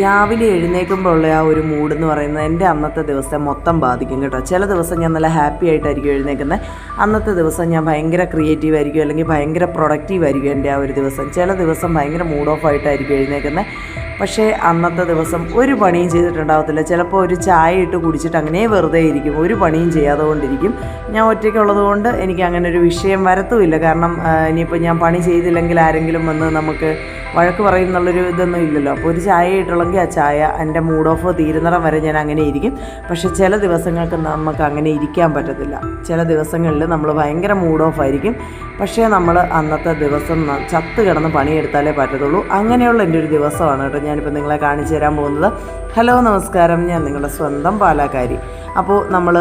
രാവിലെ എഴുന്നേൽക്കുമ്പോൾ ഉള്ള ആ ഒരു മൂഡ് എന്ന് പറയുന്നത് എന്റെ അന്നത്തെ ദിവസത്തെ മൊത്തം ബാധിക്കും കേട്ടോ. ചില ദിവസം ഞാൻ നല്ല ഹാപ്പി ആയിട്ടായിരിക്കും എഴുന്നേൽക്കുന്നത് അന്നത്തെ ദിവസം ഞാൻ ഭയങ്കര ക്രിയേറ്റീവ് ആയിരിക്കും അല്ലെങ്കിൽ ഭയങ്കര പ്രൊഡക്റ്റീവ് ആയിരിക്കും എന്റെ ആ ഒരു ദിവസം. ചില ദിവസം ഭയങ്കര മൂഡ് ഓഫ് ആയിട്ടായിരിക്കും എഴുന്നേൽക്കുന്നത് പക്ഷേ അന്നത്തെ ദിവസം ഒരു പണിയും ചെയ്തിട്ടുണ്ടാവത്തില്ല. ചിലപ്പോൾ ഒരു ചായ ഇട്ട് കുടിച്ചിട്ട് അങ്ങനെ വെറുതെ ഇരിക്കും. ഒരു പണിയും ചെയ്യാതെ കൊണ്ടിരിക്കും ഞാൻ ഒറ്റയ്ക്കുള്ളത് കൊണ്ട് എനിക്ക് അങ്ങനെ ഒരു വിഷയം വരത്തുമില്ല. കാരണം ഇനിയിപ്പോൾ ഞാൻ പണി ചെയ്തില്ലെങ്കിൽ ആരെങ്കിലും വന്ന് നമുക്ക് വഴക്ക് പറയും എന്നുള്ളൊരു ഇതൊന്നും ഇല്ലല്ലോ. അപ്പോൾ ഒരു ചായ ഇട്ടുള്ളെങ്കിൽ ആ ചായ എന്റെ മൂഡ് ഓഫ് തീരുന്നിടം വരെ ഞാൻ അങ്ങനെ ഇരിക്കും. പക്ഷേ ചില ദിവസങ്ങൾക്ക് നമുക്ക് അങ്ങനെ ഇരിക്കാൻ പറ്റത്തില്ല. ചില ദിവസങ്ങളിൽ നമ്മൾ ഭയങ്കര മൂഡ് ഓഫ് ആയിരിക്കും. പക്ഷേ നമ്മൾ അന്നത്തെ ദിവസം ചത്ത് കിടന്ന് പണിയെടുത്താലേ പറ്റത്തുള്ളൂ. അങ്ങനെയുള്ള എന്റെ ഒരു ദിവസമാണ് കേട്ടോ ഞാനിപ്പോൾ നിങ്ങളെ കാണിച്ചു തരാൻ പോകുന്നത്. ഹലോ നമസ്കാരം. ഞാൻ നിങ്ങളുടെ സ്വന്തം പാലാക്കാരി. അപ്പോൾ നമ്മൾ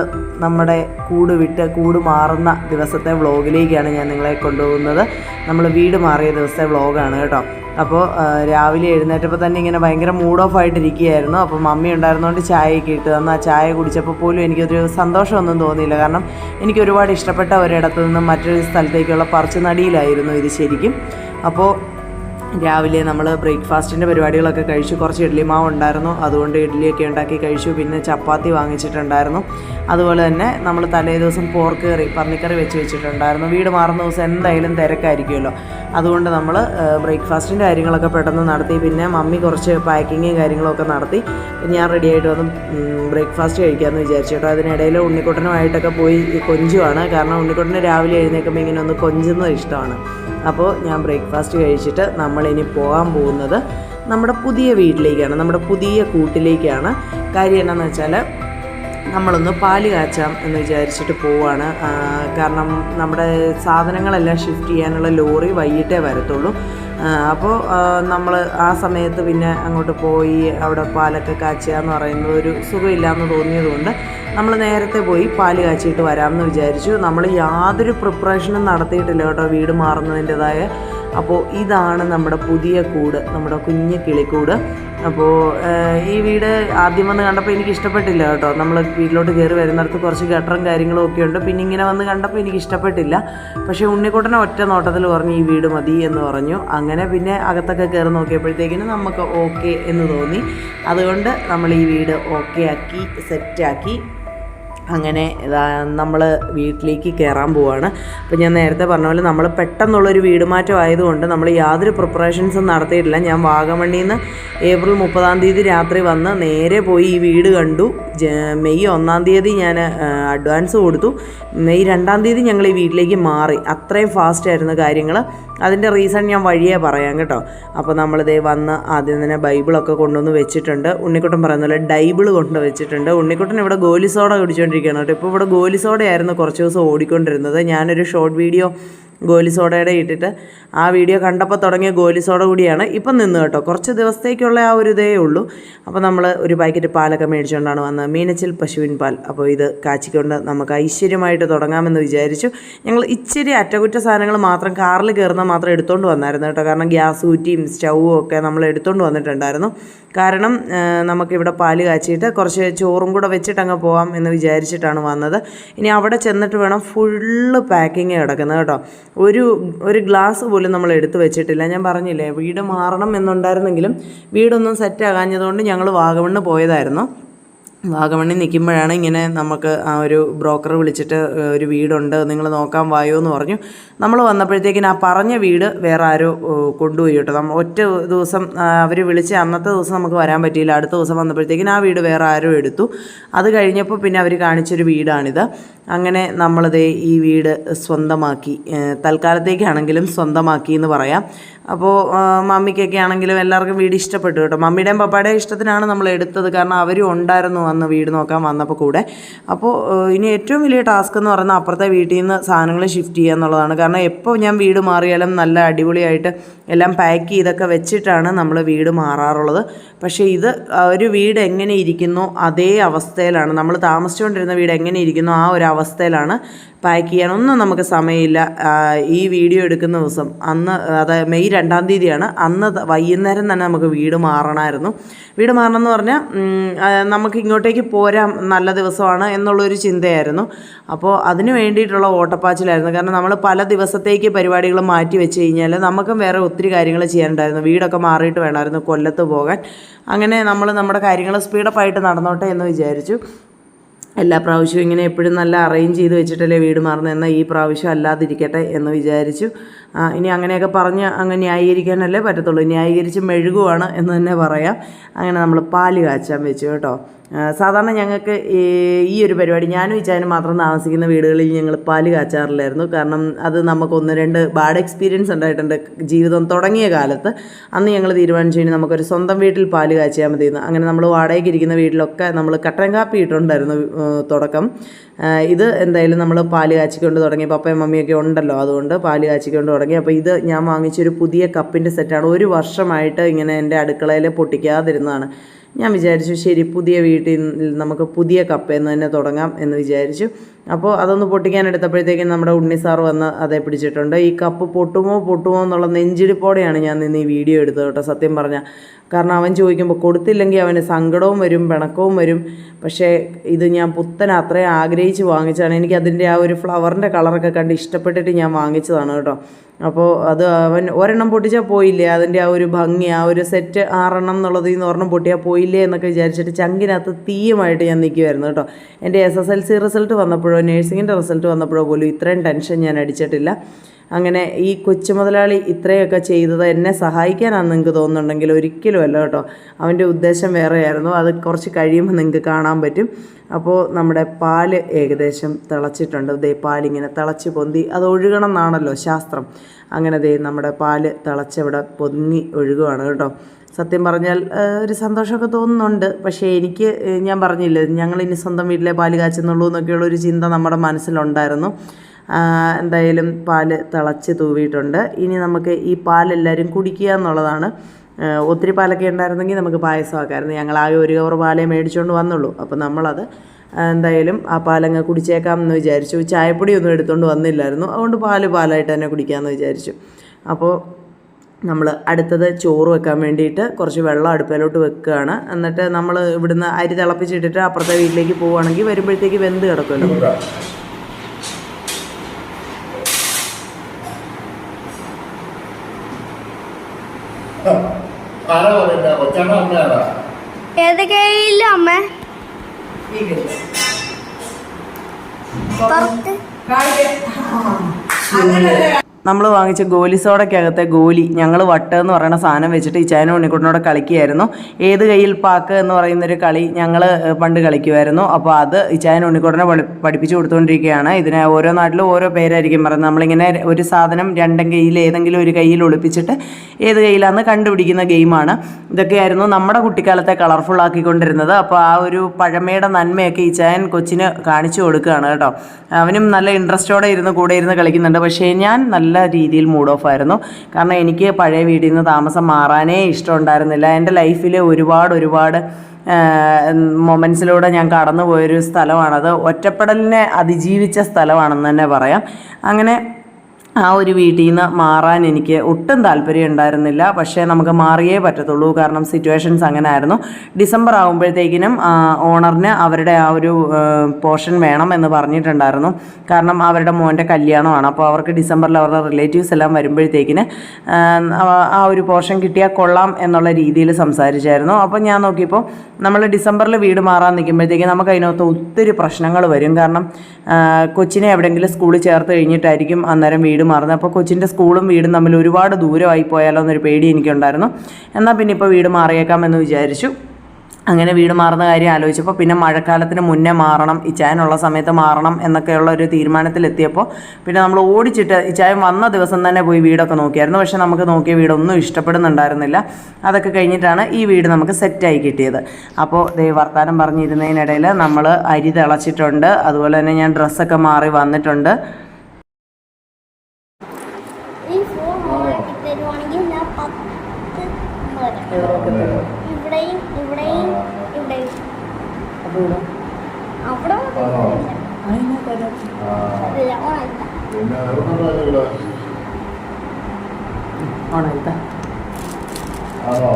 നമ്മുടെ കൂട് വിട്ട് കൂട് മാറുന്ന ദിവസത്തെ വ്ളോഗിലേക്കാണ് ഞാൻ നിങ്ങളെ കൊണ്ടുപോകുന്നത്. നമ്മൾ വീട് മാറിയ ദിവസത്തെ വ്ളോഗാണ് കേട്ടോ. അപ്പോൾ രാവിലെ എഴുന്നേറ്റപ്പോൾ തന്നെ ഇങ്ങനെ ഭയങ്കര മൂഡ് ഓഫ് ആയിട്ടിരിക്കുകയായിരുന്നു. അപ്പോൾ മമ്മി ഉണ്ടായിരുന്നതുകൊണ്ട് ചായയൊക്കെ ഇട്ട് തന്നു. ആ ചായ കുടിച്ചപ്പോൾ പോലും എനിക്കൊരു സന്തോഷമൊന്നും തോന്നിയില്ല. കാരണം എനിക്ക് ഒരുപാട് ഇഷ്ടപ്പെട്ട ഒരിടത്തു നിന്നും മറ്റൊരു സ്ഥലത്തേക്കുള്ള പറച്ചു നടിയിലായിരുന്നു ഇത് ശരിക്കും. അപ്പോൾ രാവിലെ നമ്മൾ ബ്രേക്ക്ഫാസ്റ്റിന്റെ പരിപാടികളൊക്കെ കഴിച്ചു. കുറച്ച് ഇഡ്ഡലി മാവ് ഉണ്ടായിരുന്നു. അതുകൊണ്ട് ഇഡ്ഡലിയൊക്കെ ഉണ്ടാക്കി കഴിച്ചു. പിന്നെ ചപ്പാത്തി വാങ്ങിച്ചിട്ടുണ്ടായിരുന്നു. അതുപോലെ തന്നെ നമ്മൾ തലേ ദിവസം പോർക്ക് കറി പന്നിക്കറി വെച്ച് വെച്ചിട്ടുണ്ടായിരുന്നു. വീട് മാറുന്ന ദിവസം എന്തായാലും തിരക്കായിരിക്കുമല്ലോ. അതുകൊണ്ട് നമ്മൾ ബ്രേക്ക്ഫാസ്റ്റിന്റെ കാര്യങ്ങളൊക്കെ പെട്ടെന്ന് നടത്തി. പിന്നെ മമ്മി കുറച്ച് പാക്കിങ്ങും കാര്യങ്ങളൊക്കെ നടത്തി. ഞാൻ റെഡിയായിട്ട് വന്ന് ബ്രേക്ക്ഫാസ്റ്റ് കഴിക്കാമെന്ന് വിചാരിച്ചു കേട്ടോ. അതിനിടയിൽ ഉണ്ണിക്കുട്ടനുമായിട്ടൊക്കെ പോയി കൊഞ്ചുവാണ്. കാരണം ഉണ്ണിക്കുട്ടന് രാവിലെ എഴുന്നേൽക്കുമ്പോൾ ഇങ്ങനെ ഒന്ന് കൊഞ്ചുന്നത് ഇഷ്ടമാണ്. അപ്പോൾ ഞാൻ ബ്രേക്ക്ഫാസ്റ്റ് കഴിച്ചിട്ട് നമ്മളിനി പോകാൻ പോകുന്നത് നമ്മുടെ പുതിയ വീട്ടിലേക്കാണ് നമ്മുടെ പുതിയ കൂട്ടിലേക്കാണ്. കാര്യം എന്താണെന്ന് വെച്ചാൽ നമ്മളൊന്ന് പാൽ കാച്ചാം എന്ന് വിചാരിച്ചിട്ട് പോവാണ്. കാരണം നമ്മുടെ സാധനങ്ങളെല്ലാം ഷിഫ്റ്റ് ചെയ്യാനുള്ള ലോറി വൈകിട്ടേ വരത്തുള്ളൂ. അപ്പോൾ നമ്മൾ ആ സമയത്ത് പിന്നെ അങ്ങോട്ട് പോയി അവിടെ പാലൊക്കെ കാച്ചുക എന്ന് പറയുന്നത് ഒരു സുഖമില്ലാന്ന് തോന്നിയതുകൊണ്ട് നമ്മൾ നേരത്തെ പോയി പാൽ കാച്ചിയിട്ട് വരാമെന്ന് വിചാരിച്ചു. നമ്മൾ യാതൊരു പ്രിപ്പറേഷനും നടത്തിയിട്ടില്ല കേട്ടോ വീട് മാറുന്നതിന്റെതായ. അപ്പോൾ ഇതാണ് നമ്മുടെ പുതിയ കൂട് നമ്മുടെ കുഞ്ഞ് കിളിക്കൂട്. അപ്പോൾ ഈ വീട് ആദ്യം വന്ന് കണ്ടപ്പോൾ എനിക്ക് ഇഷ്ടപ്പെട്ടില്ല കേട്ടോ. നമ്മൾ വീട്ടിലോട്ട് കയറി വരുന്നിടത്ത് കുറച്ച് ഗട്ടറും കാര്യങ്ങളും ഒക്കെ ഉണ്ട്. പിന്നെ ഇങ്ങനെ വന്ന് കണ്ടപ്പോൾ എനിക്ക് ഇഷ്ടപ്പെട്ടില്ല. പക്ഷേ ഉണ്ണിക്കുട്ടനെ ഒറ്റ നോട്ടത്തിൽ പറഞ്ഞു ഈ വീട് മതി എന്ന് പറഞ്ഞു. അങ്ങനെ പിന്നെ അകത്തൊക്കെ കയറി നോക്കിയപ്പോഴത്തേക്കിന് നമുക്ക് ഓക്കെ എന്ന് തോന്നി. അതുകൊണ്ട് നമ്മൾ ഈ വീട് ഓക്കെ ആക്കി സെറ്റാക്കി. അങ്ങനെ നമ്മൾ വീട്ടിലേക്ക് കയറാൻ പോവാണ്. അപ്പോൾ ഞാൻ നേരത്തെ പറഞ്ഞ പോലെ നമ്മൾ പെട്ടെന്നുള്ളൊരു വീട് മാറ്റം ആയതുകൊണ്ട് നമ്മൾ യാതൊരു പ്രിപ്പറേഷൻസും നടത്തിയിട്ടില്ല. ഞാൻ വാഗമണ്ണിൽ നിന്ന് ഏപ്രിൽ മുപ്പതാം തീയതി രാത്രി വന്ന് നേരെ പോയി ഈ വീട് കണ്ടു. മെയ് ഒന്നാം തീയതി ഞാൻ അഡ്വാൻസ് കൊടുത്തു. മെയ് രണ്ടാം തീയതി ഞങ്ങൾ ഈ വീട്ടിലേക്ക് മാറി. അത്രയും ഫാസ്റ്റ് ആയിരുന്നു കാര്യങ്ങൾ അതിന്റെ റീസൺ ഞാൻ വഴിയേ പറയാം കേട്ടോ. അപ്പോൾ നമ്മളിതേ വന്ന് ആദ്യം തന്നെ ബൈബിളൊക്കെ കൊണ്ടുവന്ന് വെച്ചിട്ടുണ്ട്. ഉണ്ണിക്കുട്ടൻ പറയുന്ന പോലെ ഡൈബിൾ കൊണ്ട് വെച്ചിട്ടുണ്ട്. ഉണ്ണിക്കുട്ടൻ ഇവിടെ ഗോലി സോഡ കുടിച്ചുകൊണ്ടിരിക്കുകയാണ് കേട്ടോ. ഇപ്പോൾ ഇവിടെ ഗോലി സോഡയായിരുന്നു കുറച്ച് ദിവസം ഓടിക്കൊണ്ടിരുന്നത്. ഞാനൊരു ഷോർട്ട് വീഡിയോ ഗോലി സോഡയുടെ ഇട്ടിട്ട് ആ വീഡിയോ കണ്ടപ്പോൾ തുടങ്ങിയ ഗോലി സോഡ കൂടിയാണ് ഇപ്പം നിന്ന് കേട്ടോ. കുറച്ച് ദിവസത്തേക്കുള്ള ആ ഒരു ഇതേ ഉള്ളൂ. അപ്പോൾ നമ്മൾ ഒരു പാക്കറ്റ് പാലൊക്കെ മേടിച്ചുകൊണ്ടാണ് വന്നത്. മീനച്ചിൽ പശുവിൻ പാൽ. അപ്പോൾ ഇത് കാച്ചിക്കൊണ്ട് നമുക്ക് ഐശ്വര്യമായിട്ട് തുടങ്ങാമെന്ന് വിചാരിച്ചു. ഞങ്ങൾ ഇച്ചിരി അറ്റകുറ്റ സാധനങ്ങൾ മാത്രം കാറിൽ കയറുന്ന മാത്രം എടുത്തുകൊണ്ട് വന്നായിരുന്നു കേട്ടോ. കാരണം ഗ്യാസ് ഊറ്റിയും സ്റ്റൗവും ഒക്കെ നമ്മൾ എടുത്തുകൊണ്ട് വന്നിട്ടുണ്ടായിരുന്നു. കാരണം നമുക്കിവിടെ പാൽ കാച്ചിയിട്ട് കുറച്ച് ചോറും കൂടെ വെച്ചിട്ട് അങ്ങ് പോകാം എന്ന് വിചാരിച്ചിട്ടാണ് വന്നത്. ഇനി അവിടെ ചെന്നിട്ട് വേണം ഫുള്ള് പാക്കിങ് കിടക്കുന്നത് കേട്ടോ. ഒരു ഒരു ഗ്ലാസ് പോലും നമ്മൾ എടുത്തു വെച്ചിട്ടില്ല. ഞാൻ പറഞ്ഞില്ലേ വീട് മാറണം എന്നുണ്ടായിരുന്നെങ്കിലും വീടൊന്നും സെറ്റ് ആകാഞ്ഞതുകൊണ്ട് ഞങ്ങൾ വാഗമണ്ണ് പോയതായിരുന്നു. വാഗമണ്ണിൽ നിൽക്കുമ്പോഴാണ് ഇങ്ങനെ നമുക്ക് ആ ഒരു ബ്രോക്കർ വിളിച്ചിട്ട് ഒരു വീടുണ്ട് നിങ്ങൾ നോക്കാൻ വായോ എന്ന് പറഞ്ഞു. നമ്മൾ വന്നപ്പോഴത്തേക്കിന് ആ പറഞ്ഞ വീട് വേറെ ആരോ കൊണ്ടുപോയി കേട്ടോ. നമ്മൾ ഒറ്റ ദിവസം അവർ വിളിച്ച് അന്നത്തെ ദിവസം നമുക്ക് വരാൻ പറ്റിയില്ല. അടുത്ത ദിവസം വന്നപ്പോഴത്തേക്കിന് ആ വീട് വേറെ ആരോ എടുത്തു. അത് കഴിഞ്ഞപ്പോൾ പിന്നെ അവർ കാണിച്ചൊരു വീടാണിത്. അങ്ങനെ നമ്മളത് ഈ വീട് സ്വന്തമാക്കി തൽക്കാലത്തേക്കാണെങ്കിലും സ്വന്തമാക്കി എന്ന് പറയാം. അപ്പോൾ മമ്മിക്കൊക്കെ ആണെങ്കിലും എല്ലാവർക്കും വീട് ഇഷ്ടപ്പെട്ടു കേട്ടോ. മമ്മിയുടെയും പപ്പായുടെയും ഇഷ്ടത്തിനാണ് നമ്മൾ എടുത്തത്. കാരണം അവരും ഉണ്ടായിരുന്നു അന്ന് വീട് നോക്കാൻ വന്നപ്പോൾ കൂടെ. അപ്പോൾ ഇനി ഏറ്റവും വലിയ ടാസ്ക് എന്ന് പറയുന്നത് അപ്പുറത്തെ വീട്ടിൽ നിന്ന് സാധനങ്ങൾ ഷിഫ്റ്റ് ചെയ്യുക എന്നുള്ളതാണ്. കാരണം എപ്പോൾ ഞാൻ വീട് മാറിയാലും നല്ല അടിപൊളിയായിട്ട് എല്ലാം പാക്ക് ചെയ്തൊക്കെ വെച്ചിട്ടാണ് നമ്മൾ വീട് മാറാറുള്ളത്. പക്ഷേ ഇത് ഒരു വീട് എങ്ങനെ ഇരിക്കുന്നു അതേ അവസ്ഥയിലാണ്. നമ്മൾ താമസിച്ചുകൊണ്ടിരുന്ന വീട് എങ്ങനെ ഇരിക്കുന്നു ആ ഒരു അവസ്ഥയിലാണ് പാക്ക് ചെയ്യാനൊന്നും നമുക്ക് സമയമില്ല. ഈ വീഡിയോ എടുക്കുന്ന ദിവസം അന്ന് അതായത് മെയ് രണ്ടാം തീയതിയാണ്. അന്ന് വൈകുന്നേരം തന്നെ നമുക്ക് വീട് മാറണമായിരുന്നു. വീട് മാറണം എന്ന് പറഞ്ഞാൽ നമുക്ക് ഇങ്ങോട്ടേക്ക് പോരാം. നല്ല ദിവസമാണ് എന്നുള്ളൊരു ചിന്തയായിരുന്നു. അപ്പോൾ അതിന് വേണ്ടിയിട്ടുള്ള ഓട്ടപ്പാച്ചിലായിരുന്നു. കാരണം നമ്മൾ പല ദിവസത്തേക്ക് പരിപാടികൾ മാറ്റി വെച്ച് കഴിഞ്ഞാൽ നമുക്കും വേറെ ഒത്തിരി കാര്യങ്ങൾ ചെയ്യാനുണ്ടായിരുന്നു. വീടൊക്കെ മാറിയിട്ട് വേണമായിരുന്നു കൊല്ലത്ത് പോകാൻ. അങ്ങനെ നമ്മൾ നമ്മുടെ കാര്യങ്ങൾ സ്പീഡപ്പായിട്ട് നടന്നോട്ടെ എന്ന് വിചാരിച്ചു. എല്ലാ പ്രാവശ്യവും ഇങ്ങനെ എപ്പോഴും നല്ല അറേഞ്ച് ചെയ്ത് വെച്ചിട്ടല്ലേ വീട് മാറുന്നത്. എന്നാൽ ഈ പ്രാവശ്യം അല്ലാതിരിക്കട്ടെ എന്ന് വിചാരിച്ചു. ഇനി അങ്ങനെയൊക്കെ പറഞ്ഞ് അങ്ങ് ന്യായീകരിക്കാനല്ലേ പറ്റത്തുള്ളൂ. ന്യായീകരിച്ച് മെഴുകുവാണ് എന്ന് തന്നെ പറയാം. അങ്ങനെ നമ്മൾ പാൽ കാച്ചാൻ വെച്ചു കേട്ടോ. സാധാരണ ഞങ്ങൾക്ക് ഈ ഒരു പരിപാടി ഞാനും ഇച്ചാനും മാത്രം താമസിക്കുന്ന വീടുകളിൽ ഞങ്ങൾ പാൽ കാച്ചാറില്ലായിരുന്നു. കാരണം അത് നമുക്ക് ഒന്ന് രണ്ട് ബാഡ് എക്സ്പീരിയൻസ് ഉണ്ടായിട്ടുണ്ട് ജീവിതം തുടങ്ങിയ കാലത്ത്. അന്ന് ഞങ്ങൾ തീരുമാനിച്ചു കഴിഞ്ഞാൽ നമുക്കൊരു സ്വന്തം വീട്ടിൽ പാൽ കാച്ചിയാൽ മതിയെന്ന്. അങ്ങനെ നമ്മൾ വാടകയ്ക്ക് ഇരിക്കുന്ന വീട്ടിലൊക്കെ നമ്മൾ കട്ടൻ കാപ്പി ഇട്ടുണ്ടായിരുന്നു തുടക്കം. ഇത് എന്തായാലും നമ്മൾ പാൽ കാച്ചിക്കൊണ്ട് തുടങ്ങി. പപ്പയും മമ്മിയൊക്കെ ഉണ്ടല്ലോ അതുകൊണ്ട് പാൽ കാച്ചിക്കൊണ്ട് തുടങ്ങി. അപ്പോൾ ഇത് ഞാൻ വാങ്ങിച്ചൊരു പുതിയ കപ്പിന്റെ സെറ്റാണ് ഒരു വർഷമായിട്ട് ഇങ്ങനെ എന്റെ അടുക്കളയിൽ പൊട്ടിക്കാതിരുന്നതാണ്. ഞാൻ വിചാരിച്ചു ശരി പുതിയ വീട്ടിൽ നമുക്ക് പുതിയ കപ്പ് എന്ന് തന്നെ തുടങ്ങാം എന്ന് വിചാരിച്ചു. അപ്പോൾ അതൊന്ന് പൊട്ടിക്കാൻ എടുത്തപ്പോഴത്തേക്കും നമ്മുടെ ഉണ്ണി സാർ വന്ന് അതേ പിടിച്ചിട്ടുണ്ട്. ഈ കപ്പ് പൊട്ടുമോ പൊട്ടുമോ എന്നുള്ള നെഞ്ചിടിപ്പോടെയാണ് ഞാൻ നിന്ന് ഈ വീഡിയോ എടുത്തത് കേട്ടോ. സത്യം പറഞ്ഞാൽ കാരണം അവൻ ചോദിക്കുമ്പോൾ കൊടുത്തില്ലെങ്കിൽ അവന് സങ്കടവും വരും പിണക്കവും വരും. പക്ഷേ ഇത് ഞാൻ പുത്തൻ അത്രയും ആഗ്രഹിച്ച് വാങ്ങിച്ചതാണ്. എനിക്ക് അതിന്റെ ആ ഒരു ഫ്ലവറിന്റെ കളറൊക്കെ കണ്ട് ഇഷ്ടപ്പെട്ടിട്ട് ഞാൻ വാങ്ങിച്ചതാണ് കേട്ടോ. അപ്പോൾ അത് അവൻ ഒരെണ്ണം പൊട്ടിച്ചാൽ പോയില്ലേ? അതിന്റെ ആ ഒരു ഭംഗി ആ ഒരു സെറ്റ് ആറെണ്ണം എന്നുള്ളത് ഈ ഒരെണ്ണം പൊട്ടിയാൽ പോയില്ലേ എന്നൊക്കെ വിചാരിച്ചിട്ട് ചങ്കിനകത്ത് തീയുമായിട്ട് ഞാൻ നിൽക്കുമായിരുന്നു കേട്ടോ. എന്റെ S S L C result വന്നപ്പോഴോ നേഴ്സിങ്ങിന്റെ റിസൾട്ട് വന്നപ്പോഴോ പോലും ഇത്രയും ടെൻഷൻ ഞാൻ അടിച്ചിട്ടില്ല. അങ്ങനെ ഈ കൊച്ചു മുതലാളി ഇത്രയൊക്കെ ചെയ്തത് എന്നെ സഹായിക്കാനാണെന്ന് നിങ്ങൾക്ക് തോന്നുന്നുണ്ടെങ്കിൽ ഒരിക്കലും അല്ല കേട്ടോ. അവന്റെ ഉദ്ദേശം വേറെയായിരുന്നു. അത് കുറച്ച് കഴിയുമ്പോൾ നിങ്ങൾക്ക് കാണാൻ പറ്റും. അപ്പോൾ നമ്മുടെ പാൽ ഏകദേശം തിളച്ചിട്ടുണ്ട്. ദേ പാലിങ്ങനെ തിളച്ച് പൊന്തി അത് ഒഴുകണം എന്നാണല്ലോ ശാസ്ത്രം. അങ്ങനെ ദേ നമ്മുടെ പാൽ തിളച്ചവിടെ പൊങ്ങി ഒഴുകുവാണ് കേട്ടോ. സത്യം പറഞ്ഞാൽ ഒരു സന്തോഷമൊക്കെ തോന്നുന്നുണ്ട്. പക്ഷേ എനിക്ക് ഞാൻ പറഞ്ഞില്ല ഞങ്ങൾ ഇനി സ്വന്തം വീട്ടിലെ പാൽ കാച്ചുന്നുള്ളൂ എന്നൊക്കെയുള്ള ഒരു ചിന്ത നമ്മുടെ മനസ്സിലുണ്ടായിരുന്നു. എന്തായാലും പാൽ തിളച്ച് തൂവിയിട്ടുണ്ട്. ഇനി നമുക്ക് ഈ പാലെല്ലാവരും കുടിക്കുക എന്നുള്ളതാണ്. ഒത്തിരി പാലൊക്കെ ഉണ്ടായിരുന്നെങ്കിൽ നമുക്ക് പായസമാക്കായിരുന്നു. ഞങ്ങൾ ആകെ ഒരു കവർ പാലേ മേടിച്ചുകൊണ്ട് വന്നുള്ളൂ. അപ്പോൾ നമ്മളത് എന്തായാലും ആ പാലങ്ങ് കുടിച്ചേക്കാം എന്ന് വിചാരിച്ചു. ചായപ്പൊടി ഒന്നും എടുത്തുകൊണ്ട് വന്നില്ലായിരുന്നു. അതുകൊണ്ട് പാൽ പാലായിട്ട് തന്നെ കുടിക്കാമെന്ന് വിചാരിച്ചു. അപ്പോൾ നമ്മൾ അടുത്തത് ചോറ് വെക്കാൻ വേണ്ടിയിട്ട് കുറച്ച് വെള്ളം അടുപ്പിലോട്ട് വെക്കുകയാണ്. എന്നിട്ട് നമ്മൾ ഇവിടുന്ന് അരി തിളപ്പിച്ചിട്ടിട്ട് അപ്പുറത്തെ വീട്ടിലേക്ക് പോവുകയാണെങ്കിൽ വരുമ്പോഴത്തേക്ക് വെന്ത് കിടക്കുമല്ലോ. ആരാ പറയണ്ട? കൊച്ചാണോ അമ്മയാണോ ഏതൊക്കെയില്ല അമ്മ? തുറക്ക് നമ്മൾ വാങ്ങിച്ച ഗോലി സോഡയ്ക്കകത്തെ ഗോലി ഞങ്ങൾ വട്ട് എന്ന് പറയുന്ന സാധനം വെച്ചിട്ട് ഈ ചായന ഉണ്ണിക്കുട്ടനോട് കളിക്കുകയായിരുന്നു. ഏത് കയ്യിൽ പാക്ക് എന്ന് പറയുന്നൊരു കളി ഞങ്ങൾ പണ്ട് കളിക്കുമായിരുന്നു. അപ്പോൾ അത് ഈ ചായന ഉണ്ണിക്കുട്ടനെ പഠി പഠിപ്പിച്ചു കൊടുത്തുകൊണ്ടിരിക്കുകയാണ്. ഇതിനെ ഓരോ നാട്ടിലും ഓരോ പേരായിരിക്കും പറയുന്നത്. നമ്മളിങ്ങനെ ഒരു സാധനം രണ്ടും കയ്യിൽ ഏതെങ്കിലും ഒരു കയ്യിൽ ഒളിപ്പിച്ചിട്ട് ഏത് കയ്യിലാണെന്ന് കണ്ടുപിടിക്കുന്ന ഗെയിമാണ്. ഇതൊക്കെയായിരുന്നു നമ്മുടെ കുട്ടിക്കാലത്തെ കളർഫുൾ ആക്കിക്കൊണ്ടിരുന്നത്. അപ്പോൾ ആ ഒരു പഴമയുടെ നന്മയൊക്കെ ഈ ചായൻ കൊച്ചിന് കാണിച്ചു കൊടുക്കുകയാണ് കേട്ടോ. അവനും നല്ല ഇൻട്രസ്റ്റോടെ ഇരുന്ന് കൂടെ ഇരുന്ന് കളിക്കുന്നുണ്ട്. പക്ഷേ ഞാൻ നല്ല രീതിയിൽ മൂഡ് ഓഫ് ആയിരുന്നു. കാരണം എനിക്ക് പഴയ വീട്ടിൽ നിന്ന് താമസം മാറാനേ ഇഷ്ടമുണ്ടായിരുന്നില്ല. എന്റെ ലൈഫിൽ ഒരുപാട് ഒരുപാട് മൊമെൻസിലൂടെ ഞാൻ കടന്നു പോയൊരു സ്ഥലമാണത്. ഒറ്റപ്പെടലിനെ അതിജീവിച്ച സ്ഥലമാണെന്ന് തന്നെ പറയാം. അങ്ങനെ ആ ഒരു വീട്ടിൽ നിന്ന് മാറാൻ എനിക്ക് ഒട്ടും താല്പര്യം ഉണ്ടായിരുന്നില്ല. പക്ഷേ നമുക്ക് മാറിയേ പറ്റത്തുള്ളൂ. കാരണം സിറ്റുവേഷൻസ് അങ്ങനെ ആയിരുന്നു ഡിസംബർ ആകുമ്പോഴത്തേക്കിനും ഓണറിന് അവരുടെ ആ ഒരു പോർഷൻ വേണം എന്ന് പറഞ്ഞിട്ടുണ്ടായിരുന്നു. കാരണം അവരുടെ മോന്റെ കല്യാണമാണ്. അപ്പോൾ അവർക്ക് ഡിസംബറിൽ അവരുടെ റിലേറ്റീവ്സ് എല്ലാം വരുമ്പോഴത്തേക്കിന് ആ ഒരു പോർഷൻ കിട്ടിയാൽ കൊള്ളാം എന്നുള്ള രീതിയിൽ സംസാരിച്ചായിരുന്നു. അപ്പോൾ ഞാൻ നോക്കിയപ്പോൾ നമ്മൾ ഡിസംബറിൽ വീട് മാറാൻ നിൽക്കുമ്പോഴത്തേക്ക് നമുക്ക് അതിനകത്ത് ഒത്തിരി പ്രശ്നങ്ങൾ വരും. കാരണം കൊച്ചിനെ എവിടെയെങ്കിലും സ്കൂളിൽ ചേർത്ത് കഴിഞ്ഞിട്ടായിരിക്കും അന്നേരം വീട് മാറുന്നത്. അപ്പോൾ കൊച്ചിന്റെ സ്കൂളും വീടും തമ്മിൽ ഒരുപാട് ദൂരമായി പോയാലോ എന്നൊരു പേടി എനിക്കുണ്ടായിരുന്നു. എന്നാൽ പിന്നെ ഇപ്പോൾ വീട് മാറിയേക്കാമെന്ന് വിചാരിച്ചു. അങ്ങനെ വീട് മാറുന്ന കാര്യം ആലോചിച്ചപ്പോൾ പിന്നെ മഴക്കാലത്തിന് മുന്നേ മാറണം ഇച്ചായനുള്ള സമയത്ത് മാറണം എന്നൊക്കെയുള്ള ഒരു തീരുമാനത്തിലെത്തിയപ്പോൾ പിന്നെ നമ്മൾ ഓടിച്ചിട്ട് ഇച്ചായൻ വന്ന ദിവസം തന്നെ പോയി വീടൊക്കെ നോക്കിയായിരുന്നു. പക്ഷേ നമുക്ക് നോക്കിയ വീടൊന്നും ഇഷ്ടപ്പെടുന്നുണ്ടായിരുന്നില്ല. അതൊക്കെ കഴിഞ്ഞിട്ടാണ് ഈ വീട് നമുക്ക് സെറ്റായി കിട്ടിയത്. അപ്പോൾ ദേ വർത്താനം പറഞ്ഞിരുന്നതിനിടയിൽ നമ്മൾ അരി തിളച്ചിട്ടുണ്ട്. അതുപോലെ തന്നെ ഞാൻ ഡ്രസ്സൊക്കെ മാറി വന്നിട്ടുണ്ട് ഈ ഫോൺ ഓണാക്കി തരുവാണെങ്കിൽ ഞാൻ പത്ത് വരാം ഇവിടെയും ഇവിടെയും ഇവിടെയും അവിടെ ഓണായിട്ടാ ആണോ.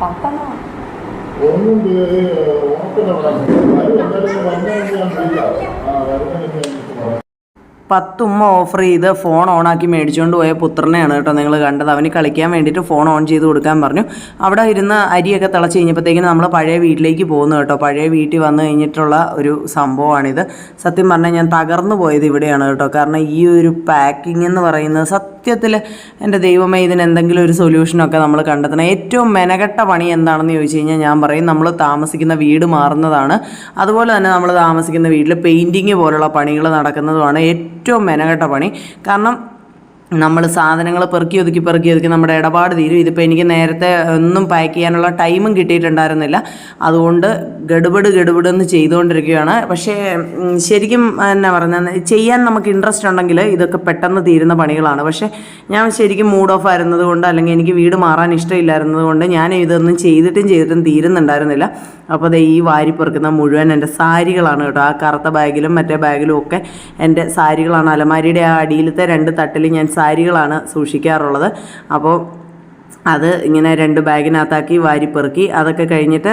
പത്തെണ്ണോ ഒന്നും ഓണത്തിന് വന്നു വന്നു ഞാൻ വിളിക്കാം ആ വരുന്നതിന് ഞാൻ പറയാം പത്തുമ്മ ഓഫർ ചെയ്ത് ഫോൺ ഓണാക്കി മേടിച്ചുകൊണ്ട് പോയ പുത്രനെയാണ് കേട്ടോ നിങ്ങൾ കണ്ടത്. അവന് കളിക്കാൻ വേണ്ടിയിട്ട് ഫോൺ ഓൺ ചെയ്ത് കൊടുക്കാൻ പറഞ്ഞു. അവിടെ ഇരുന്ന് അരിയൊക്കെ തിളച്ച് കഴിഞ്ഞപ്പോഴത്തേക്കിന് നമ്മൾ പഴയ വീട്ടിലേക്ക് പോകുന്നു കേട്ടോ. പഴയ വീട്ടിൽ വന്നു കഴിഞ്ഞിട്ടുള്ള ഒരു സംഭവമാണിത്. സത്യം പറഞ്ഞാൽ ഞാൻ തകർന്നു പോയത് ഇവിടെയാണ് കേട്ടോ. കാരണം ഈ ഒരു പാക്കിംഗ് എന്ന് പറയുന്നത് സത്യത്തിൽ എന്റെ ദൈവമേ ഇതിന് എന്തെങ്കിലും ഒരു സൊല്യൂഷനൊക്കെ നമ്മൾ കണ്ടെത്തണം. ഏറ്റവും മെനകെട്ട പണി എന്താണെന്ന് ചോദിച്ചു കഴിഞ്ഞാൽ ഞാൻ പറയും നമ്മൾ താമസിക്കുന്ന വീട് മാറുന്നതാണ്. അതുപോലെ തന്നെ നമ്മൾ താമസിക്കുന്ന വീട്ടിൽ പെയിന്റിങ് പോലുള്ള പണികൾ നടക്കുന്നതുമാണ് ഏറ്റവും മെനകെട്ട പണി. കാരണം നമ്മൾ സാധനങ്ങൾ പെറുക്കി ഒതുക്കി പെറുക്കി ഒതുക്കി നമ്മുടെ ഇടപാട് തീരും. ഇതിപ്പോൾ എനിക്ക് നേരത്തെ ഒന്നും പാക്ക് ചെയ്യാനുള്ള ടൈമും കിട്ടിയിട്ടുണ്ടായിരുന്നില്ല. അതുകൊണ്ട് ഗഡുബഡ് എന്ന് ചെയ്തുകൊണ്ടിരിക്കുകയാണ്. പക്ഷേ ശരിക്കും എന്നാ പറഞ്ഞാൽ ചെയ്യാൻ നമുക്ക് ഇൻട്രസ്റ്റ് ഉണ്ടെങ്കിൽ ഇതൊക്കെ പെട്ടെന്ന് തീരുന്ന പണികളാണ്. പക്ഷേ ഞാൻ ശരിക്കും മൂഡ് ഓഫ് ആയിരുന്നത് കൊണ്ട് അല്ലെങ്കിൽ എനിക്ക് വീട് മാറാൻ ഇഷ്ടമില്ലായിരുന്നത് കൊണ്ട് ഞാൻ ഇതൊന്നും ചെയ്തിട്ടും ചെയ്തിട്ടും തീരുന്നുണ്ടായിരുന്നില്ല. അപ്പോൾ ദേ ഈ വാരി പെറുക്കുന്ന മുഴുവൻ എന്റെ സാരികളാണ് കേട്ടോ. ആ കറുത്ത ബാഗിലും മറ്റേ ബാഗിലും ഒക്കെ എന്റെ സാരികളാണ്. അലമാരിയുടെ ആ അടിയിലത്തെ രണ്ട് തട്ടിൽ ഞാൻ സാരികളാണ് സൂക്ഷിക്കാറുള്ളത്. അപ്പോൾ അത് ഇങ്ങനെ രണ്ട് ബാഗിനകത്താക്കി വാരി പെറുക്കി അതൊക്കെ കഴിഞ്ഞിട്ട്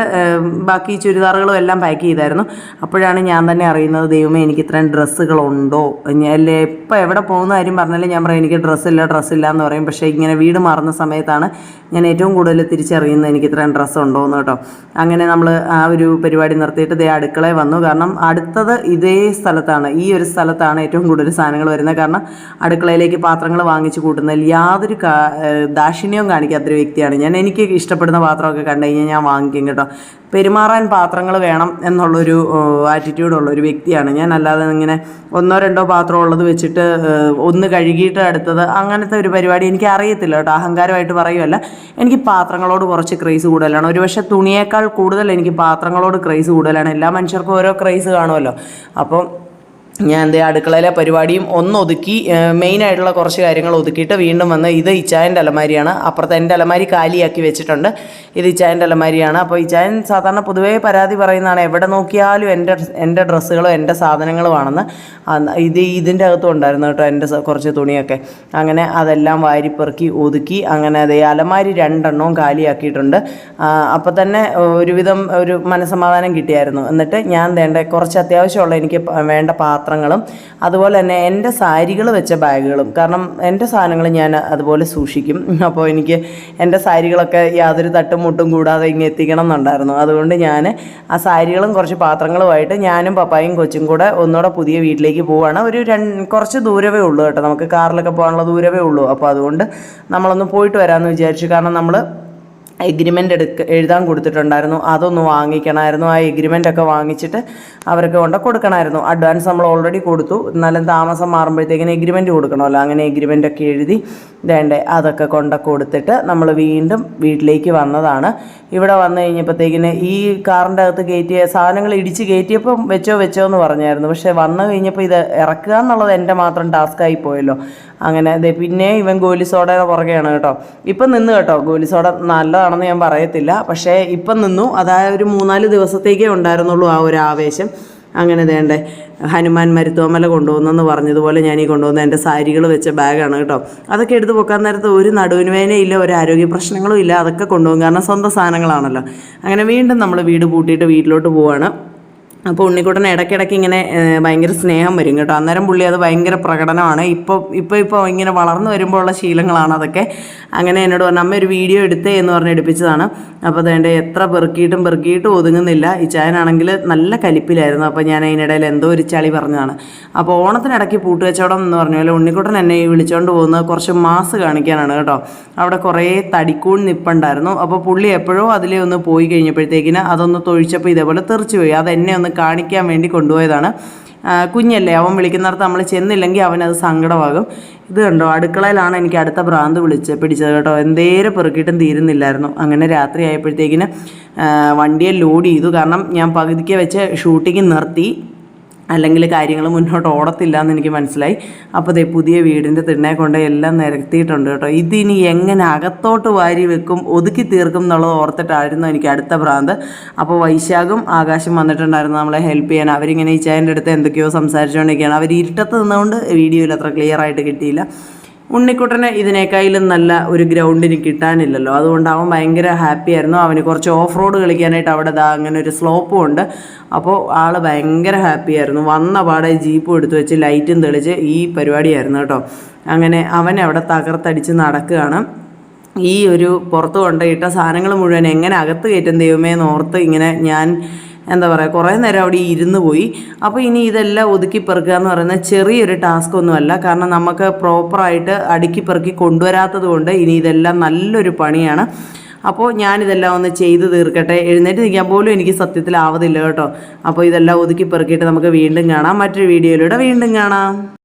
ബാക്കി ചുരിദാറുകളും എല്ലാം പാക്ക് ചെയ്തായിരുന്നു. അപ്പോഴാണ് ഞാൻ തന്നെ അറിയുന്നത് ദൈവമേ എനിക്ക് ഇത്രയും ഡ്രസ്സുകളുണ്ടോ? അല്ലേ എപ്പോൾ എവിടെ പോകുന്ന കാര്യം പറഞ്ഞാലും ഞാൻ പറയും എനിക്ക് ഡ്രസ്സില്ല ഡ്രസ്സില്ല എന്ന് പറയും. പക്ഷേ ഇങ്ങനെ വീട് മാറുന്ന സമയത്താണ് ഞാൻ ഏറ്റവും കൂടുതൽ തിരിച്ചറിയുന്നത് എനിക്ക് ഇത്രയും ഡ്രസ്സ് ഉണ്ടോ എന്ന് കേട്ടോ. അങ്ങനെ നമ്മൾ ആ ഒരു പരിപാടി നിർത്തിയിട്ട് ദേ അടുക്കളയിൽ വന്നു. കാരണം അടുത്തത് ഇതേ സ്ഥലത്താണ് ഈ ഒരു സ്ഥലത്താണ് ഏറ്റവും കൂടുതൽ സാധനങ്ങൾ വരുന്നത്. കാരണം അടുക്കളയിലേക്ക് പാത്രങ്ങൾ വാങ്ങിച്ച് കൂട്ടുന്നതിൽ യാതൊരു കാ- ഏഹ് കാണിക്കാത്തൊരു വ്യക്തിയാണ്. ഞാൻ എനിക്ക് ഇഷ്ടപ്പെടുന്ന പാത്രമൊക്കെ കണ്ടു കഴിഞ്ഞാൽ ഞാൻ വാങ്ങിക്കും കേട്ടോ. പെരുമാറാൻ പാത്രങ്ങൾ വേണം എന്നുള്ളൊരു ആറ്റിറ്റ്യൂഡുള്ള ഒരു വ്യക്തിയാണ്. ഞാൻ അല്ലാതെ ഇങ്ങനെ ഒന്നോ രണ്ടോ പാത്രം ഉള്ളത് വെച്ചിട്ട് ഒന്ന് കഴുകിയിട്ട് അടുത്തത് അങ്ങനത്തെ ഒരു പരിപാടി എനിക്ക് അറിയത്തില്ല കേട്ടോ. അഹങ്കാരമായിട്ട് പറയുമല്ല എനിക്ക് പാത്രങ്ങളോട് കുറച്ച് ക്രേസ് കൂടുതലാണ്. ഒരുപക്ഷെ തുണിയേക്കാൾ കൂടുതൽ എനിക്ക് പാത്രങ്ങളോട് ക്രേസ് കൂടുതലാണ്. എല്ലാ മനുഷ്യർക്കും ഓരോ ക്രേസ് കാണുമല്ലോ. അപ്പോൾ ഞാൻ ദേ അടുക്കളയിലെ പരിപാടിയും ഒന്നൊതുക്കി മെയിൻ ആയിട്ടുള്ള കുറച്ച് കാര്യങ്ങൾ ഒതുക്കിയിട്ട് വീണ്ടും വന്ന് ഇത് ഇച്ചായന്റെ അലമാരിയാണ്. അപ്പുറത്ത് എന്റെ അലമാരി കാലിയാക്കി വെച്ചിട്ടുണ്ട്. ഇത് ഇച്ചായന്റെ അലമാരിയാണ്. അപ്പോൾ ഇച്ചായൻ സാധാരണ പൊതുവേ പരാതി പറയുന്നതാണ് എവിടെ നോക്കിയാലും എന്റെ എന്റെ ഡ്രസ്സുകളും എന്റെ സാധനങ്ങളുമാണെന്ന്. ഇത് ഇതിന്റെ അകത്തും ഉണ്ടായിരുന്നു കേട്ടോ എന്റെ കുറച്ച് തുണിയൊക്കെ. അങ്ങനെ അതെല്ലാം വാരിപ്പെറുക്കി ഒതുക്കി അങ്ങനെ അതേ അലമാരി രണ്ടെണ്ണവും കാലിയാക്കിയിട്ടുണ്ട്. അപ്പോൾ തന്നെ ഒരുവിധം ഒരു മനസ്സമാധാനം കിട്ടിയായിരുന്നു. എന്നിട്ട് ഞാൻ വേണ്ട കുറച്ച് അത്യാവശ്യമുള്ള എനിക്ക് വേണ്ട വേണ്ട പാത്രങ്ങളും അതുപോലെ തന്നെ എന്റെ സാരികൾ വെച്ച ബാഗുകളും. കാരണം എന്റെ സാധനങ്ങൾ ഞാൻ അതുപോലെ സൂക്ഷിക്കും. അപ്പോൾ എനിക്ക് എന്റെ സാരികളൊക്കെ യാതൊരു തട്ടും മുട്ടും കൂടാതെ ഇങ്ങ് എത്തിക്കണം എന്നുണ്ടായിരുന്നു. അതുകൊണ്ട് ഞാൻ ആ സാരികളും കുറച്ച് പാത്രങ്ങളുമായിട്ട് ഞാനും പപ്പായും കൊച്ചും കൂടെ ഒന്നുകൂടെ പുതിയ വീട്ടിലേക്ക് പോവുകയാണ് ഒരു രണ്ട് കുറച്ച് ദൂരമേ ഉള്ളൂ കേട്ടോ. നമുക്ക് കാറിലൊക്കെ പോകാനുള്ള ദൂരമേ ഉള്ളൂ. അപ്പോൾ അതുകൊണ്ട് നമ്മളൊന്ന് പോയിട്ട് വരാമെന്ന് വിചാരിച്ചു. കാരണം നമ്മൾ എഗ്രിമെന്റ് എടുക്ക എഴുതാൻ കൊടുത്തിട്ടുണ്ടായിരുന്നു. അതൊന്ന് വാങ്ങിക്കണമായിരുന്നു ആ എഗ്രിമെന്റ് ഒക്കെ വാങ്ങിച്ചിട്ട് അവർക്ക് കൊണ്ട് കൊടുക്കണമായിരുന്നു അഡ്വാൻസ് നമ്മൾ ഓൾറെഡി കൊടുത്തു. എന്നാലും താമസം മാറുമ്പോഴത്തേക്കിന് എഗ്രിമെന്റ് കൊടുക്കണമല്ലോ. അങ്ങനെ എഗ്രിമെന്റ് ഒക്കെ എഴുതി വേണ്ടേ അതൊക്കെ കൊണ്ട് കൊടുത്തിട്ട് നമ്മൾ വീണ്ടും വീട്ടിലേക്ക് വന്നതാണ്. ഇവിടെ വന്നു കഴിഞ്ഞപ്പോഴത്തേക്കിന് ഈ കാറിന്റെ അകത്ത് കയറ്റിയ സാധനങ്ങൾ ഇടിച്ച് കയറ്റിയപ്പോൾ വെച്ചോ വെച്ചോ എന്ന് പറഞ്ഞായിരുന്നു. പക്ഷേ വന്നു കഴിഞ്ഞപ്പോൾ ഇത് ഇറക്കുക എന്നുള്ളത് എന്റെ മാത്രം ടാസ്ക്കായി പോയല്ലോ. അങ്ങനെ അതെ പിന്നെ ഇവൻ ഗോലി പുറകെയാണ് കേട്ടോ. ഇപ്പം നിന്ന് കേട്ടോ. ഗോലി സോഡ നല്ലതാണെന്ന് ഞാൻ പറയത്തില്ല. പക്ഷേ ഇപ്പം നിന്നു. അതായത് ഒരു മൂന്നാൽ ദിവസത്തേക്കേ ഉണ്ടായിരുന്നുള്ളൂ ആ ഒരു ആവേശം. അങ്ങനെ വേണ്ടേ ഹനുമാൻ മരുത്തോമല കൊണ്ടുവന്നെന്ന് പറഞ്ഞതുപോലെ ഞാൻ ഈ കൊണ്ടുവന്ന എന്റെ സാരികൾ വെച്ച ബാഗാണ് കേട്ടോ. അതൊക്കെ എടുത്ത് പൊക്കാൻ നേരത്ത് ഒരു നടുവിന് വേനയില്ല ഒരു ആരോഗ്യ പ്രശ്നങ്ങളും ഇല്ല. അതൊക്കെ കൊണ്ടുപോകും. കാരണം സ്വന്തം സാധനങ്ങളാണല്ലോ. അങ്ങനെ വീണ്ടും നമ്മൾ വീട് പൂട്ടിയിട്ട് വീട്ടിലോട്ട് പോവാണ്. അപ്പോൾ ഉണ്ണിക്കുട്ടൻ ഇടയ്ക്കിടയ്ക്ക് ഇങ്ങനെ ഭയങ്കര സ്നേഹം വരും കേട്ടോ. അന്നേരം പുള്ളി അത് ഭയങ്കര പ്രകടനമാണ്. ഇപ്പോൾ ഇപ്പോൾ ഇപ്പോൾ ഇങ്ങനെ വളർന്നു വരുമ്പോൾ ഉള്ള ശീലങ്ങളാണ് അതൊക്കെ. അങ്ങനെ എന്നോട് പറഞ്ഞു അമ്മ ഒരു വീഡിയോ എടുത്തേ എന്ന് പറഞ്ഞ് എടുപ്പിച്ചതാണ്. അപ്പോൾ അതുകൊണ്ട് എത്ര പെറുക്കിയിട്ടും പെറുക്കിയിട്ടും ഒതുങ്ങുന്നില്ല. ഈ ചായനാണെങ്കിൽ നല്ല കലിപ്പിലായിരുന്നു. അപ്പോൾ ഞാൻ അതിനിടയിൽ എന്തോ ഒരു ചളി പറഞ്ഞതാണ്. അപ്പോൾ ഓണത്തിനിടയ്ക്ക് പൂട്ടുകച്ചവടം എന്ന് പറഞ്ഞ പോലെ ഉണ്ണിക്കുട്ടൻ എന്നെ ഈ വിളിച്ചുകൊണ്ട് പോകുന്നത് കുറച്ച് മാസ് കാണിക്കാനാണ് കേട്ടോ. അവിടെ കുറേ തടിക്കൂൺ നിപ്പുണ്ടായിരുന്നു. അപ്പോൾ പുള്ളി എപ്പോഴോ അതിലേ ഒന്ന് പോയി കഴിഞ്ഞപ്പോഴത്തേക്കിന് അതൊന്ന് തൊഴിച്ചപ്പോൾ ഇതേപോലെ തെറിച്ചു പോയി. അത് എന്നെ ഒന്ന് കാണിക്കാൻ വേണ്ടി കൊണ്ടുപോയതാണ്. കുഞ്ഞല്ലേ അവൻ വിളിക്കുന്നിടത്ത് നമ്മൾ ചെന്നില്ലെങ്കിൽ അവനത് സങ്കടമാകും. ഇത് കണ്ടോ അടുക്കളയിലാണ് എനിക്ക് അടുത്ത ഭ്രാന്ത് വിളിച്ച് പിടിച്ചത് കേട്ടോ. എന്തേരം പെറുക്കിയിട്ടും തീരുന്നില്ലായിരുന്നു. അങ്ങനെ രാത്രി ആയപ്പോഴത്തേക്കിന് വണ്ടിയെ ലോഡ് ചെയ്തു. കാരണം ഞാൻ പകുതിക്ക് വെച്ച് ഷൂട്ടിങ് നിർത്തി. അല്ലെങ്കിൽ കാര്യങ്ങൾ മുന്നോട്ട് ഓടത്തില്ല എന്ന് എനിക്ക് മനസ്സിലായി. അപ്പോൾ ദേ പുതിയ വീടിന്റെ തിണ്ണെ കൊണ്ട് എല്ലാം നിരത്തിയിട്ടുണ്ട് കേട്ടോ. ഇതിനി എങ്ങനെ അകത്തോട്ട് വാരി വെക്കും ഒതുക്കി തീർക്കും എന്നുള്ളത് ഓർത്തിട്ടായിരുന്നു എനിക്ക് അടുത്ത ഭ്രാന്ത്. അപ്പോൾ വൈശാഖും ആകാശം വന്നിട്ടുണ്ടായിരുന്നു നമ്മളെ ഹെൽപ്പ് ചെയ്യാൻ. അവരിങ്ങനെ ഈ ചേന്റെ അടുത്ത് എന്തൊക്കെയോ സംസാരിച്ചുകൊണ്ടിരിക്കുകയാണ്. അവർ ഇരുട്ടത്ത് നിന്നുകൊണ്ട് വീഡിയോയിൽ അത്ര ക്ലിയർ ആയിട്ട് കിട്ടിയില്ല. ഉണ്ണിക്കുട്ടന് ഇതിനേക്കാളും നല്ല ഒരു ഗ്രൗണ്ടിന് കിട്ടാനില്ലല്ലോ. അതുകൊണ്ട് അവൻ ഭയങ്കര ഹാപ്പി ആയിരുന്നു. അവന് കുറച്ച് ഓഫ് റോഡ് കളിക്കാനായിട്ട് അവിടെ ദാ അങ്ങനെ ഒരു സ്ലോപ്പും ഉണ്ട്. അപ്പോൾ ആൾ ഭയങ്കര ഹാപ്പി ആയിരുന്നു. വന്ന പാടെ ജീപ്പും എടുത്തു വെച്ച് ലൈറ്റും തെളിച്ച് ഈ പരിപാടിയായിരുന്നു കേട്ടോ. അങ്ങനെ അവൻ അവിടെ തകർത്തടിച്ച് നടക്കുകയാണ്. ഈ ഒരു പുറത്ത് കൊണ്ടുപോയിട്ട സാധനങ്ങൾ മുഴുവൻ എങ്ങനെ അകത്ത് കയറ്റും ദൈവമേ എന്ന് ഓർത്ത് ഇങ്ങനെ ഞാൻ എന്താ പറയുക കുറേ നേരം അവിടെ ഇരുന്ന് പോയി. അപ്പോൾ ഇനി ഇതെല്ലാം ഒതുക്കി പെറുക്കുക എന്ന് പറയുന്നത് ചെറിയൊരു ടാസ്ക് ഒന്നുമല്ല കാരണം നമുക്ക് പ്രോപ്പറായിട്ട് അടുക്കി പെറുക്കി കൊണ്ടുവരാത്തത് കൊണ്ട് ഇനി ഇതെല്ലാം നല്ലൊരു പണിയാണ്. അപ്പോൾ ഞാനിതെല്ലാം ഒന്ന് ചെയ്ത് തീർക്കട്ടെ. എഴുന്നേറ്റ് നിൽക്കാൻ പോലും എനിക്ക് സത്യത്തിലാവതില്ല കേട്ടോ. അപ്പോൾ ഇതെല്ലാം ഒതുക്കി പെറുക്കിയിട്ട് നമുക്ക് വീണ്ടും കാണാം. മറ്റൊരു വീഡിയോയിലൂടെ വീണ്ടും കാണാം.